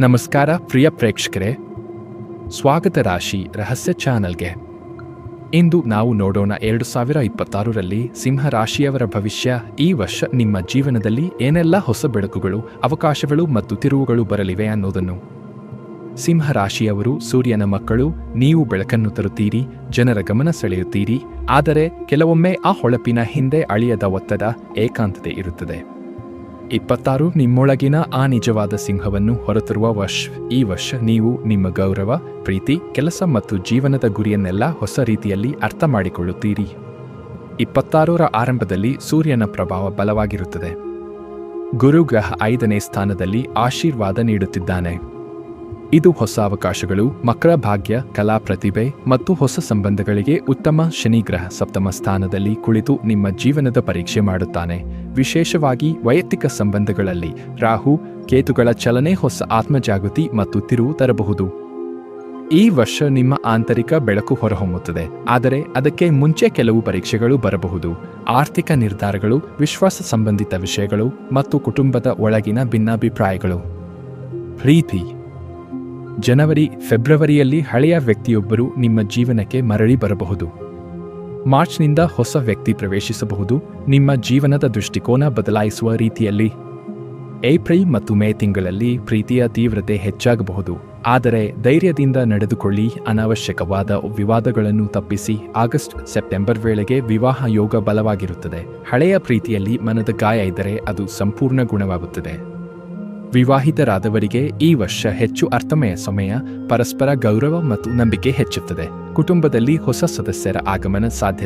ನಮಸ್ಕಾರ ಪ್ರಿಯ ಪ್ರೇಕ್ಷಕರೇ. ಸ್ವಾಗತ ರಾಶಿ ರಹಸ್ಯ ಚಾನಲ್ಗೆ. ಇಂದು ನಾವು ನೋಡೋಣ ಎರಡು ಸಾವಿರ ಇಪ್ಪತ್ತಾರರಲ್ಲಿ ಸಿಂಹ ರಾಶಿಯವರ ಭವಿಷ್ಯ, ಈ ವರ್ಷ ನಿಮ್ಮ ಜೀವನದಲ್ಲಿ ಏನೆಲ್ಲ ಹೊಸ ಬೆಳಕುಗಳು, ಅವಕಾಶಗಳು ಮತ್ತು ತಿರುವುಗಳು ಬರಲಿವೆ ಅನ್ನೋದನ್ನು. ಸಿಂಹ ರಾಶಿಯವರು ಸೂರ್ಯನ ಮಕ್ಕಳು, ನೀವು ಬೆಳಕನ್ನು ತರುತ್ತೀರಿ, ಜನರ ಗಮನ ಸೆಳೆಯುತ್ತೀರಿ, ಆದರೆ ಕೆಲವೊಮ್ಮೆ ಆ ಹೊಳಪಿನ ಹಿಂದೆ ಅಳಿಯದ ಒತ್ತಡ ಏಕಾಂತತೆ ಇರುತ್ತದೆ. ಇಪ್ಪತ್ತಾರು, ನಿಮ್ಮೊಳಗಿನ ಆ ನಿಜವಾದ ಸಿಂಹವನ್ನು ಹೊರತರುವ ವರ್ಷ. ಈ ವರ್ಷ ನೀವು ನಿಮ್ಮ ಗೌರವ, ಪ್ರೀತಿ, ಕೆಲಸ ಮತ್ತು ಜೀವನದ ಗುರಿಯನ್ನೆಲ್ಲ ಹೊಸ ರೀತಿಯಲ್ಲಿ ಅರ್ಥ ಮಾಡಿಕೊಳ್ಳುತ್ತೀರಿ. ಇಪ್ಪತ್ತಾರರ ಆರಂಭದಲ್ಲಿ ಸೂರ್ಯನ ಪ್ರಭಾವ ಬಲವಾಗಿರುತ್ತದೆ. ಗುರುಗ್ರಹ ಐದನೇ ಸ್ಥಾನದಲ್ಲಿ ಆಶೀರ್ವಾದ ನೀಡುತ್ತಿದ್ದಾನೆ. ಇದು ಹೊಸ ಅವಕಾಶಗಳು, ಮಕರ ಭಾಗ್ಯ, ಕಲಾ ಪ್ರತಿಭೆ ಮತ್ತು ಹೊಸ ಸಂಬಂಧಗಳಿಗೆ ಉತ್ತಮ ಶನಿಗ್ರಹ ಸಪ್ತಮ ಸ್ಥಾನದಲ್ಲಿ ಕುಳಿತು ನಿಮ್ಮ ಜೀವನದ ಪರೀಕ್ಷೆ ಮಾಡುತ್ತಾನೆ. ವಿಶೇಷವಾಗಿ ವೈಯಕ್ತಿಕ ಸಂಬಂಧಗಳಲ್ಲಿ ರಾಹು, ಕೇತುಗಳ ಚಲನೆ ಹೊಸ ಆತ್ಮಜಾಗೃತಿ ಮತ್ತು ತಿರುವು ತರಬಹುದು. ಈ ವರ್ಷ ನಿಮ್ಮ ಆಂತರಿಕ ಬೆಳಕು ಹೊರಹೊಮ್ಮುತ್ತದೆ, ಆದರೆ ಅದಕ್ಕೆ ಮುಂಚೆ ಕೆಲವು ಪರೀಕ್ಷೆಗಳು ಬರಬಹುದು. ಆರ್ಥಿಕ ನಿರ್ಧಾರಗಳು, ವಿಶ್ವಾಸ ಸಂಬಂಧಿತ ವಿಷಯಗಳು ಮತ್ತು ಕುಟುಂಬದ ಒಳಗಿನ ಭಿನ್ನಾಭಿಪ್ರಾಯಗಳು. ಪ್ರೀತಿ. ಜನವರಿ, ಫೆಬ್ರವರಿಯಲ್ಲಿ ಹಳೆಯ ವ್ಯಕ್ತಿಯೊಬ್ಬರು ನಿಮ್ಮ ಜೀವನಕ್ಕೆ ಮರಳಿ ಬರಬಹುದು. ಮಾರ್ಚ್ನಿಂದ ಹೊಸ ವ್ಯಕ್ತಿ ಪ್ರವೇಶಿಸಬಹುದು. ನಿಮ್ಮ ಜೀವನದ ದೃಷ್ಟಿಕೋನ ಬದಲಾಯಿಸುವ ರೀತಿಯಲ್ಲಿ. ಏಪ್ರಿಲ್ ಮತ್ತು ಮೇ ತಿಂಗಳಲ್ಲಿ ಪ್ರೀತಿಯ ತೀವ್ರತೆ ಹೆಚ್ಚಾಗಬಹುದು. ಆದರೆ ಧೈರ್ಯದಿಂದ ನಡೆದುಕೊಳ್ಳಿ. ಅನಾವಶ್ಯಕವಾದ ವಿವಾದಗಳನ್ನು ತಪ್ಪಿಸಿ. ಆಗಸ್ಟ್, ಸೆಪ್ಟೆಂಬರ್ ವೇಳೆಗೆ ವಿವಾಹ ಯೋಗ ಬಲವಾಗಿರುತ್ತದೆ. ಹಳೆಯ ಪ್ರೀತಿಯಲ್ಲಿ ಮನದ ಗಾಯ ಇದ್ದರೆ ಅದು ಸಂಪೂರ್ಣ ಗುಣವಾಗುತ್ತದೆ. ವಿವಾಹಿತರಾದವರಿಗೆ ಈ ವರ್ಷ ಹೆಚ್ಚು ಅರ್ಥಮಯ ಸಮಯ, ಪರಸ್ಪರ ಗೌರವ ಮತ್ತು ನಂಬಿಕೆ ಹೆಚ್ಚುತ್ತದೆ. ಕುಟುಂಬದಲ್ಲಿ ಹೊಸ ಸದಸ್ಯರ ಆಗಮನ ಸಾಧ್ಯತೆ